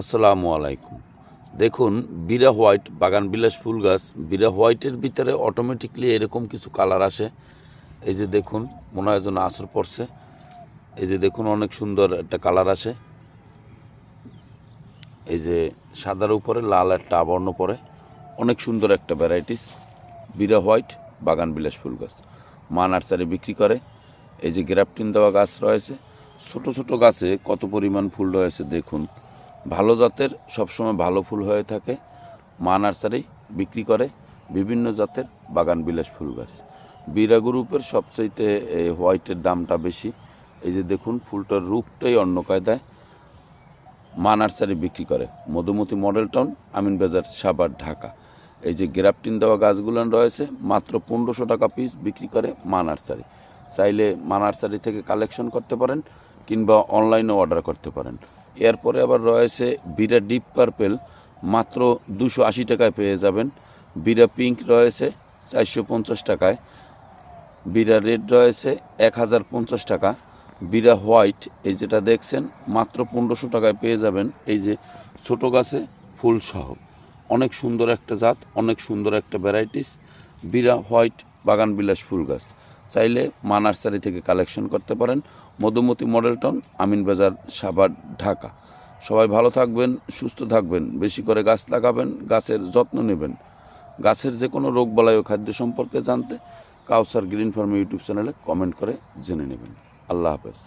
আসসালামু আলাইকুম। দেখুন, বিরা হোয়াইট, বাগান বিলাস ফুল গাছ, বিরা হোয়াইটের ভিতরে অটোমেটিকলি এরকম কিছু কালার আসে। এই যে দেখুন, মনে হয় যেন আসর পড়ছে। এই যে দেখুন, অনেক সুন্দর একটা কালার আসে। এই যে সাদার উপরে লাল একটা আবর্ণ পড়ে। অনেক সুন্দর একটা ভ্যারাইটিস বিরা হোয়াইট, বাগান বিলাস ফুল গাছ। মা নার্সারি বিক্রি করে। এই যে গ্রাফটিন দেওয়া গাছ রয়েছে। ছোট ছোট গাছে কত পরিমাণ ফুল রয়েছে দেখুন। ভালো জাতের সবসময় ভালো ফুল হয়ে থাকে। মা নার্সারি বিক্রি করে বিভিন্ন জাতের বাগান বিলাস ফুল গাছ। বিরা গ্রুপের সবচাইতে হোয়াইটের দামটা বেশি। এই যে দেখুন, ফুলটার রূপটাই অন্য কায়দায় মা নার্সারি বিক্রি করে। মধুমতি মডেল টাউন, আমিন বাজার, সাভার, ঢাকা। এই যে গ্রাফটিন দেওয়া গাছগুলো রয়েছে, মাত্র পনেরোশো টাকা পিস বিক্রি করে মা নার্সারি। চাইলে মা নার্সারি থেকে কালেকশন করতে পারেন কিংবা অনলাইনে অর্ডার করতে পারেন। এরপরে আবার রয়েছে বিরা ডিপ পার্পেল, মাত্র দুশো আশি টাকায় পেয়ে যাবেন। বিরা পিঙ্ক রয়েছে চারশো পঞ্চাশ টাকায়। বিরা রেড রয়েছে এক হাজার পঞ্চাশ টাকা। বিরা হোয়াইট, এই যেটা দেখছেন, মাত্র পনেরোশো টাকায় পেয়ে যাবেন। এই যে ছোট গাছে ফুল সহ। অনেক সুন্দর একটা জাত, অনেক সুন্দর একটা ভ্যারাইটিস বিরা হোয়াইট বাগান বিলাস ফুল গাছ। চাইলে মা নার্সারি থেকে কালেকশন করতে পারেন। মধুমতি মডেল টাউন, আমিন বাজার, সাভার, ঢাকা। সবাই ভালো থাকবেন, সুস্থ থাকবেন, বেশি করে গাছ লাগাবেন, গাছের যত্ন নেবেন। গাছের যে কোনো রোগ বালাই ও খাদ্য সম্পর্কে জানতে কাউসার গ্রিন ফার্ম ইউটিউব চ্যানেলে কমেন্ট করে জেনে নেবেন। আল্লাহ হাফেজ।